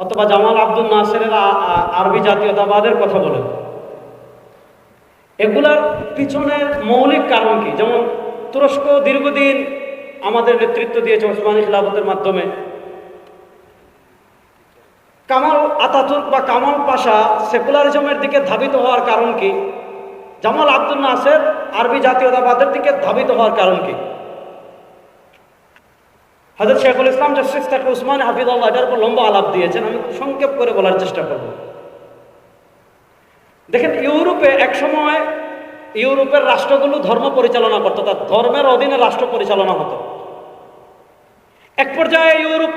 অথবা জামাল আব্দুল নাসেরের আরবি জাতীয়তাবাদের কথা বলেন। এগুলার পিছনের মৌলিক কারণ কি? যেমন তুরস্ক দীর্ঘদিন আমাদের নেতৃত্ব দিয়েছে ওসমানী খিলাফতের মাধ্যমে। কামাল আতাতুর্ক বা কামাল পাশা সেকুলারিজমের দিকে ধাবিত হওয়ার কারণ কি? জামাল আব্দুল নাসের আরবি জাতীয়তাবাদের দিকে ধাবিত হওয়ার কারণ কি? হাজর শেখুল ইসলাম জাস্টিস তাকে উসমান হাফিজুল্লাহ এটার উপর লম্বা আলাপ দিয়েছেন, আমি সংক্ষেপ করে বলার চেষ্টা করব। দেখেন, ইউরোপে একসময় ইউরোপের রাষ্ট্রগুলো ধর্ম পরিচালনা করতো, তার ধর্মের অধীনে রাষ্ট্র পরিচালনা হতো। এক পর্যায়ে ইউরোপ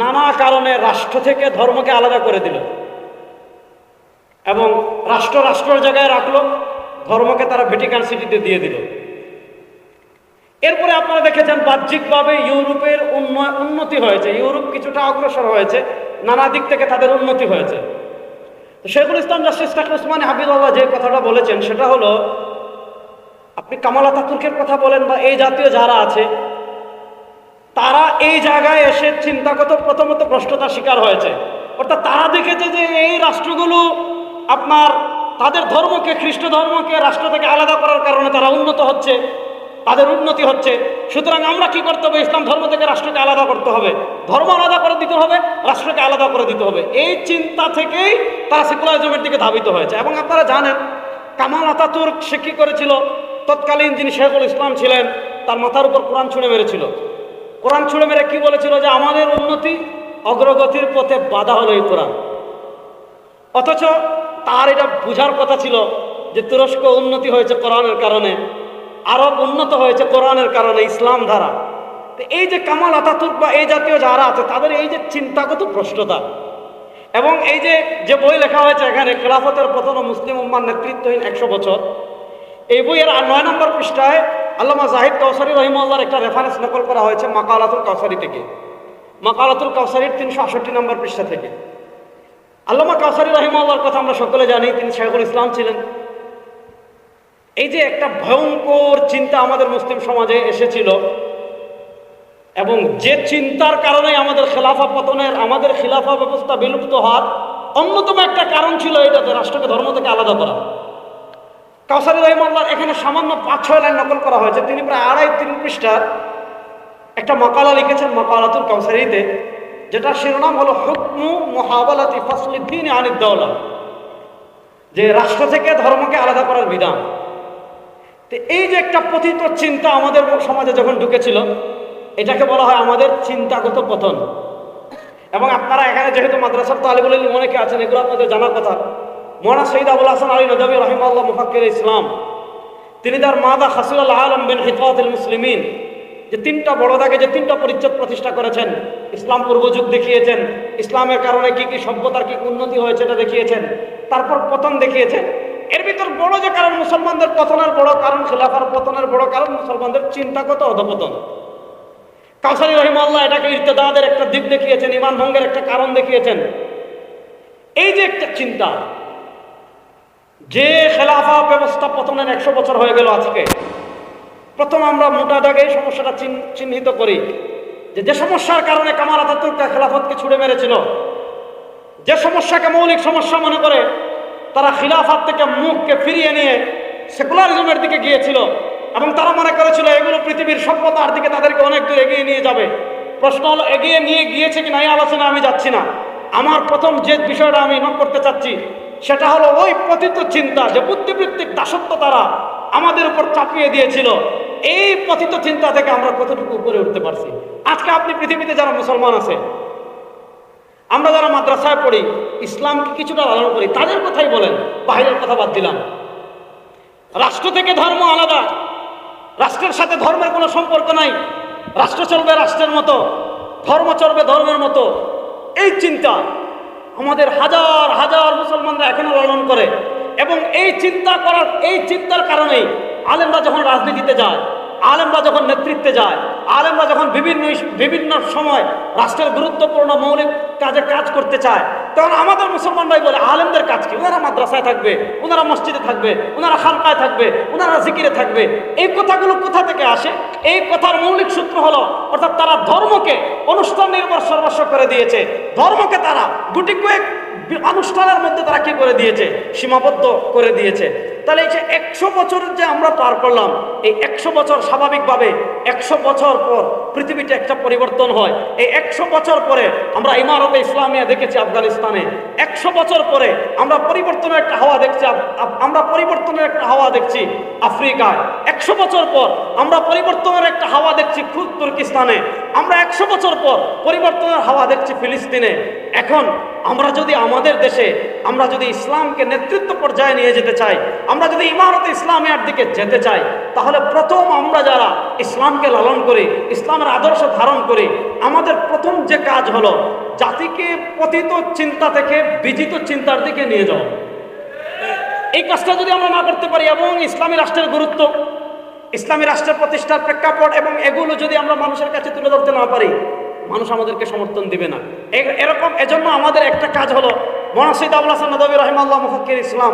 নানা কারণে রাষ্ট্র থেকে ধর্মকে আলাদা করে দিল এবং রাষ্ট্র রাষ্ট্রের জায়গায় রাখল, ধর্মকে তারা ভেটিকান সিটিতে দিয়ে দিল। এরপরে আপনারা দেখেছেন বাহ্যিকভাবে ইউরোপের উন্নতি হয়েছে। ইউরোপ কিছুটা অগ্রসর হয়েছে, নানা দিক থেকে তাদের উন্নতি হয়েছে। শেখুল ইসলাম জাস্টিস তাকে উসমান হাবিবুল্লাহ যে কথাটা বলেছেন, সেটা হলো, আপনি কামাল আতাতুর্কের কথা বলেন বা এই জাতীয় যারা আছে, তারা এই জায়গায় এসে চিন্তাগত প্রথমত ভ্রষ্টতার শিকার হয়েছে। অর্থাৎ তারা দেখেছে যে এই রাষ্ট্রগুলো আপনার তাদের ধর্মকে খ্রিস্ট ধর্মকে রাষ্ট্র থেকে আলাদা করার কারণে তারা উন্নত হচ্ছে। তাদের উন্নতি হচ্ছে। সুতরাং আমরা কি করতে হবে? ইসলাম ধর্ম থেকে রাষ্ট্রকে আলাদা করতে হবে। ধর্ম আলাদা করে দিতে হবে, রাষ্ট্রকে আলাদা করে দিতে হবে। এই চিন্তা থেকেই তারা সেকুলারিজমের দিকে ধাবিত হয়েছে। এবং আপনারা জানেন, কামাল আতাতুর্ক সে কী করেছিল? তৎকালীন যিনি শেখুল ইসলাম ছিলেন, তার মাথার উপর কোরআন ছুঁড়ে মেরেছিল। কোরআন ছুঁড়ে মেরে কি বলেছিল যে, আমাদের উন্নতি অগ্রগতির পথে বাধা হলো এই কোরআন। অথচ তার এটা বুঝার কথা ছিল যে তুরস্ক উন্নতি হয়েছে কোরআনের কারণে। আরব উন্নত হয়েছে কোরআনের কারণে, ইসলাম ধারা এই যে কামাল আতাতুর্ক বা এই জাতীয় যারা আছে, তাদের এই যে চিন্তাগত প্রশ্নতা। এবং এই যে যে বই লেখা হয়েছে এখানে, খেলাফতের প্রথম মুসলিম উম্মার নেতৃত্বহীন একশো বছর, এই বইয়ের আর নয় নম্বর পৃষ্ঠায় আল্লামা জাহিদ কাউসারি রহিমাল্লার একটা রেফারেন্স নকল করা হয়েছে মাকালাতুল কাউসারি থেকে। মাকালাতুল কাউসারির তিনশো আষট্টি নম্বর পৃষ্ঠা থেকে। আল্লামা কাউসারি রহিমাল্লার কথা আমরা সকলে জানি, তিনি শেখুল ইসলাম ছিলেন। এই যে একটা ভয়ঙ্কর চিন্তা আমাদের মুসলিম সমাজে এসেছিল এবং যে চিন্তার কারণে আমাদের খেলাফা পতনের, আমাদের খিলাফা ব্যবস্থা বিলুপ্ত হওয়ার অন্যতম একটা কারণ ছিল এটা যে রাষ্ট্রকে ধর্ম থেকে আলাদা করা। কাউসারি রহিমাল্লার এখানে সামান্য পাঁচ, ছয় লাইন নকল করা হয়েছে। তিনি প্রায় আড়াই, তিন পৃষ্ঠার একটা মকালা লিখেছেন মকালাতুল কাউসারিতে যেটা শিরোনাম হলো হুকমু মহাবালাতি ফসলিদ্দিন আনিদ্দৌলা, যে রাষ্ট্র থেকে ধর্মকে আলাদা করার বিধান। তো এই যে একটা পথিত চিন্তা আমাদের সমাজে যখন ঢুকেছিল, এটাকে বলা হয় আমাদের চিন্তাগত পতন। এবং আপনারা এখানে যেহেতু মাদ্রাসার তালিবুল অনেকে আছেন, এগুলো আপনাদের জানার কথা। মৌলানা সঈদ আবুল হাসান আলী নদী রহিমাল্লাহ মুফাক্কির ইসলাম, তিনি তার মাদা হাসিউল আলম বিন হিফাতুল মুসলিমিন, যে তিনটা বড় দাগে যে তিনটা পরিচ্ছদ প্রতিষ্ঠা করেছেন, ইসলাম পূর্বযুগ দেখিয়েছেন, ইসলামের কারণে কি কি সভ্যতার কি উন্নতি হয়েছে এটা দেখিয়েছেন, তারপর পতন দেখিয়েছেন। এর ভিতর বড় যে কারণ মুসলমানদের পতনের বড় কারণ, খিলাফার পতনের বড় কারণ মুসলমানদের চিন্তাগত অধপতন। কাউসারি রহিমাল্লাহ এটাকে ইর্তেদাদের একটা দিক দেখিয়েছেন ইমান ভঙ্গের একটা কারণ দেখিয়েছেন। এই যে একটা চিন্তা, যে খেলাফা ব্যবস্থা পতনের একশো বছর হয়ে গেল আজকে, প্রথম আমরা মোটা দাগে এই সমস্যাটা চিহ্ন- চিহ্নিত করি যে যে সমস্যার কারণে কামাল আতাতুর্ক খেলাফতকে ছুড়ে মেরেছিল, যে সমস্যাকে মৌলিক সমস্যা মনে করে তারা খিলাফাত থেকে মুখকে ফিরিয়ে নিয়ে সেকুলারিজমের দিকে গিয়েছিল এবং তারা মনে করেছিল, এগুলো পৃথিবীর সভ্যতার দিকে তাদেরকে অনেক দূর এগিয়ে নিয়ে যাবে। প্রশ্ন হলো, এগিয়ে নিয়ে গিয়েছে কি না এই আলোচনা আমি যাচ্ছি না। আমার প্রথম যে বিষয়টা আমি নোট করতে চাচ্ছি, সেটা হলো ওই পতিত চিন্তা যে বুদ্ধিবৃত্তিক দাসত্ব তারা আমাদের উপর চাপিয়ে দিয়েছিল। এই পতিত চিন্তা থেকে আমরা কতটুকু উপরে উঠতে পারছি? আজকে আপনি পৃথিবীতে যারা মুসলমান আছে আমরা যারা মাদ্রাসায় পড়ি, ইসলামকে কিছুটা লালন করি, তাদের কথাই বলেন, বাহিরের কথা বাদ দিলাম। রাষ্ট্র থেকে ধর্ম আলাদা। রাষ্ট্রের সাথে ধর্মের কোনো সম্পর্ক নাই। রাষ্ট্র চলবে রাষ্ট্রের মতো, ধর্ম চলবে ধর্মের মতো। এই চিন্তা আমাদের হাজার হাজার মুসলমানরা এখনও লালন করে। এবং এই চিন্তা করার, এই চিন্তার কারণেই আলেমরা যখন রাজনীতিতে যায় আলেমরা যখন নেতৃত্বে যায়, আলেমরা যখন বিভিন্ন বিভিন্ন সময় রাষ্ট্রের গুরুত্বপূর্ণ মৌলিক কাজে কাজ করতে চায়, তখন আমাদের মুসলমানরাই বলে, আলেমদের কাজ কি? ওনারা মাদ্রাসায় থাকবে, ওনারা মসজিদে থাকবে, ওনারা হালকায় থাকবে, ওনারা জিকিরে থাকবে। এই কথাগুলো কোথা থেকে আসে? এই কথার মৌলিক সূত্র হলো, অর্থাৎ তারা ধর্মকে অনুষ্ঠান নির্ভর সর্বস্ব করে দিয়েছে। ধর্মকে তারা গুটি কয়েক অনুষ্ঠানের মধ্যে তারা কি করে দিয়েছে? সীমাবদ্ধ করে দিয়েছে। তাহলে এই যে একশো বছর যে আমরা পার করলাম, এই একশো বছর স্বাভাবিকভাবে একশো বছর পর পৃথিবীতে একটা পরিবর্তন হয়। এই একশো বছর পরে আমরা ইমারতে ইসলামিয়া দেখেছি আফগানিস্তানে। একশো বছর পরে আমরা পরিবর্তনের একটা হাওয়া দেখছি আমরা পরিবর্তনের একটা হাওয়া দেখছি আফ্রিকায়। একশো বছর পর আমরা পরিবর্তনের একটা হাওয়া দেখছি খুদ তুর্কিস্তানে। আমরা একশো বছর পর পরিবর্তনের হাওয়া দেখছি ফিলিস্তিনে। এখন আমরা যদি আমাদের দেশে, আমরা যদি ইসলামকে নেতৃত্ব পর্যায়ে নিয়ে যেতে চাই, আমরা যদি ইমারতে ইসলামের দিকে যেতে চাই, তাহলে প্রথম আমরা যারা ইসলামকে লালন করি, ইসলামের আদর্শ ধারণ করি, আমাদের প্রথম যে কাজ হলো জাতিকে পতিত চিন্তা থেকে বিজিত চিন্তার দিকে নিয়ে যাওয়া। এই কাজটা যদি আমরা না করতে পারি এবং ইসলামী রাষ্ট্রের গুরুত্ব ইসলামী রাষ্ট্র প্রতিষ্ঠার প্রেক্ষাপট এবং এগুলো যদি আমরা মানুষের কাছে তুলে ধরতে না পারি, মানুষ আমাদেরকে সমর্থন দিবে না। এরকম, এজন্য আমাদের একটা কাজ হলো মনাসিদ আবুল হাসান নদী রহিমাল্লাহ মুফাক্কির ইসলাম,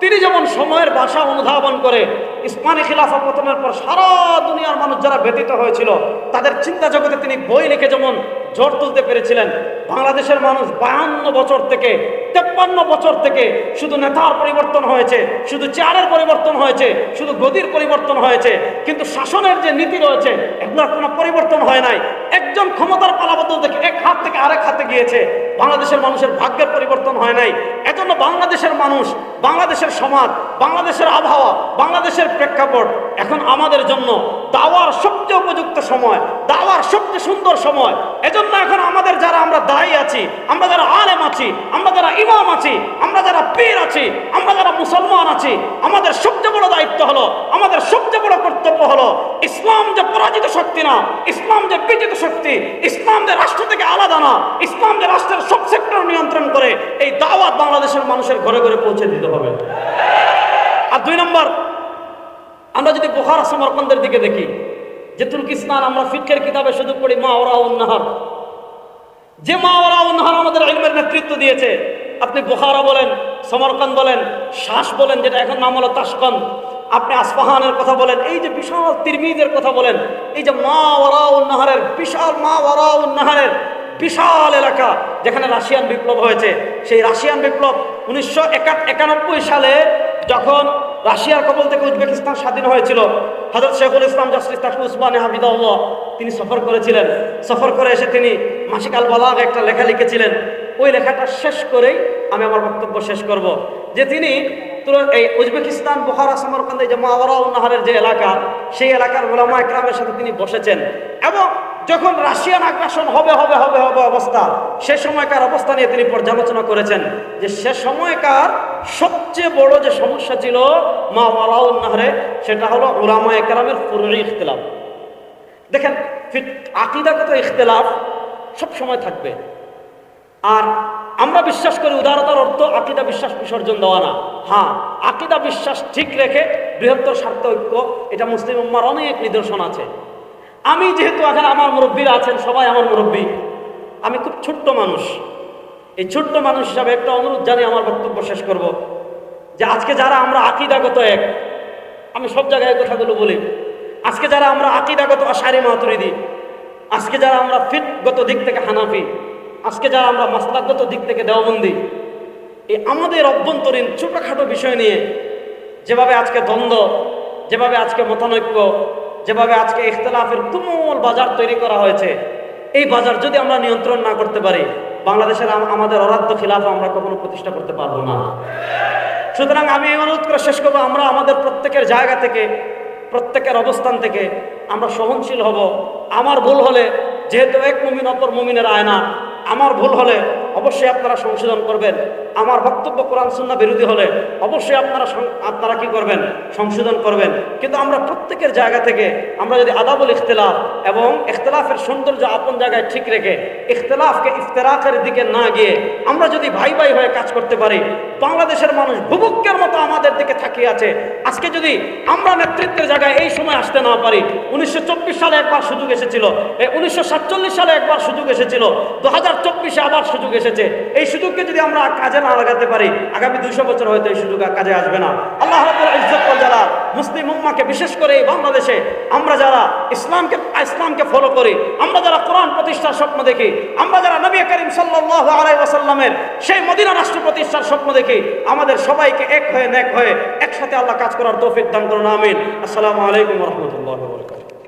তিনি যেমন সময়ের ভাষা অনুধাবন করে ইসমানী খিলাফা পতনের পর সারা দুনিয়ার মানুষ যারা ব্যতীত হয়েছিল, তাদের চিন্তা জগতে তিনি বই লিখে যেমন ঝড় তুলতে পেরেছিলেন, বাংলাদেশের মানুষ বায়ান্ন বছর থেকে, তেপ্পান্ন বছর থেকে শুধু নেতার পরিবর্তন হয়েছে, শুধু চেয়ারের পরিবর্তন হয়েছে, শুধু গদির পরিবর্তন হয়েছে, কিন্তু শাসনের যে নীতি রয়েছে, এগুলোর কোনো পরিবর্তন হয় নাই। একজন ক্ষমতার পালাবদল থেকে এক হাত থেকে আরেক হাতে গিয়েছে, বাংলাদেশের মানুষের ভাগ্যের পরিবর্তন হয় নাই। এজন্য বাংলাদেশের মানুষ, বাংলাদেশের সমাজ, বাংলাদেশের আবহাওয়া, বাংলাদেশের প্রেক্ষাপট এখন আমাদের জন্য দাওয়ার সবচেয়ে উপযুক্ত সময়, দাওয়ার সবচেয়ে সুন্দর সময়। এজন্য এখন আমাদের যারা আমরা দায়ী আছি, আমরা যারা আলেম আছি, আমরা যারা ইমাম আছি, আমরা যারা পীর আছি, আমরা যারা মুসলমান আছি, আমাদের সবচেয়ে বড় দায়িত্ব হলো, আমাদের সবচেয়ে বড় কর্তব্য হলো ইসলাম যে পরাজিত শক্তি না, ইসলাম যে বিজিত শক্তি, ইসলাম যে রাষ্ট্র থেকে আলাদা না, ইসলাম যে রাষ্ট্রের সব সেক্টর নিয়ন্ত্রণ করে এই দাওয়াত বাংলাদেশের মানুষের ঘরে ঘরে পৌঁছে দিতে হবে। আর দুই নম্বর আমরা যদি বোখারা সমর্পণদের দিকে দেখি যে তুর্কিস্তান আমরা ফিটকের কিতাবে শুধু পড়ি, মা ওরা উন্নাহার যে মা ওরা উন্নাহার আমাদের ইলমের নেতৃত্ব দিয়েছে, আপনি বোখারা বলেন সমরকান বলেন শ্বাস বলেন, যেটা এখন নাম হলো তাসকন আপনি আসফাহানের কথা বলেন, এই যে বিশাল তিরমিদের কথা বলেন, এই যে মা ওরা উন্নাহারের বিশাল মা ওরা উন্নাহারের বিশাল এলাকা, যেখানে রাশিয়ান বিপ্লব হয়েছে। সেই রাশিয়ান বিপ্লব উনিশশো একানব্বই সালে যখন রাশিয়ার কবল থেকে উজবেকিস্তান স্বাধীন হয়েছিল। হজরত শেখুল ইসলাম জাস্টিস তাকু উসমানে হাবিদাউল্লাহ তিনি সফর করেছিলেন। সফর করে এসে তিনি মাসিক আল বালাগ একটা লেখা লিখেছিলেন। ওই লেখাটা শেষ করেই আমি আমার বক্তব্য শেষ করব। যে তিনি এই উজবেকিস্তান, বোখারা, সমরকান্দে, যে মাওয়ারা নাহারের যে এলাকা, সেই এলাকার গোলামা একরামের সাথে তিনি বসেছেন। এবং যখন রাশিয়ান আগ্রাসন হবে হবে হবে হবে অবস্থা, সে সময়কার অবস্থা নিয়ে তিনি পর্যালোচনা করেছেন যে সে সময়কার সবচেয়ে বড় যে সমস্যা ছিল মা ওয়ালাউন নাহরে, সেটা হলো ওলামা একরামের পুরোই ইখতলাফ। দেখেন আকিদাগত ইখতলাফ সব সময় থাকবে। আর আমরা বিশ্বাস করি উদারতার অর্থ আকিদা বিশ্বাস বিসর্জন দেওয়া না। হ্যাঁ আকিদা বিশ্বাস ঠিক রেখে বৃহত্তর স্বার্থ ঐক্য, এটা মুসলিম উম্মার অনেক নিদর্শন আছে। আমি যেহেতু এখন আমার মুরব্বীরা আছেন, সবাই আমার মুরব্বী। আমি খুব ছোট্ট মানুষ। এই ছোট্ট মানুষ হিসাবে একটা অনুরোধ জানিয়ে আমার বক্তব্য শেষ করব যে আজকে যারা আমরা আকিদাগত এক, আমি সব জায়গায় কথাগুলো বলি। আজকে যারা আমরা আকিদাগত আশারি মাতুরিদি, আজকে যারা আমরা ফিটগত দিক থেকে হানাফি, আজকে যারা আমরা মাস্তাগত দিক থেকে দেওবন্দি, এই আমাদের অভ্যন্তরীণ ছোটোখাটো বিষয় নিয়ে যেভাবে আজকে দ্বন্দ্ব, যেভাবে আজকে মতানৈক্য, যেভাবে আজকে ইখতলাফের তুমুল বাজার তৈরি করা হয়েছে, এই বাজার যদি আমরা নিয়ন্ত্রণ না করতে পারি বাংলাদেশের আমাদের অরাধ্য খিলাফ আমরা কখনো প্রতিষ্ঠা করতে পারব না। সুতরাং আমি অনুরোধ করে শেষ করব, আমরা আমাদের প্রত্যেকের জায়গা থেকে, প্রত্যেকের অবস্থান থেকে আমরা সহনশীল হব। আমার ভুল হলে, যেহেতু এক মুমিন অপর মুমিনের আয়না, আমার ভুল হলে অবশ্যই আপনারা সংশোধন করবেন। আমার বক্তব্য কোরআন সুন্না বিরোধী হলে অবশ্যই আপনারা আপনারা কি করবেন? সংশোধন করবেন। কিন্তু আমরা প্রত্যেকের জায়গা থেকে আমরা যদি আদাবুল ইখতলাফ এবং ইখতলাফের সৌন্দর্য আপন জায়গায় ঠিক রেখে ইখতলাফকে ইফতেরাকের দিকে না গিয়ে আমরা যদি ভাই ভাই হয়ে কাজ করতে পারি, বাংলাদেশের মানুষ ভুবুক্কের মতো আমাদের দিকে থাকিয়ে আছে। আজকে যদি আমরা নেতৃত্বের জায়গায় এই সময় আসতে না পারি, উনিশশো চব্বিশ সালে একবার সুযোগ এসেছিল। এই উনিশশো সাতচল্লিশ সালে একবার সুযোগ এসেছিল। দু হাজার আবার সুযোগ এসেছে। এই সুযোগকে যদি আমরা কাজে না লাগাতে পারি। আগামী দুইশো বছর হয়তো এই সুযোগ কাজে আসবে না। আল্লাহ ইজ্জত ওয়াল মুসলিম উম্মাকে বিশেষ করে এই বাংলাদেশে আমরা যারা ইসলামকে ইসলামকে ফলো করি, আমরা যারা কোরআন প্রতিষ্ঠার স্বপ্ন দেখি, আমরা যারা নবী করিম ওয়াসাল্লামের সেই মদিনা রাষ্ট্র প্রতিষ্ঠার স্বপ্ন দেখি, আমাদের সবাইকে এক হয়ে নেক হয়ে একসাথে আল্লাহ কাজ করার তৌফিক দান করুন, আমিন। আসসালামু আলাইকুম রাহমাতুল্লাহি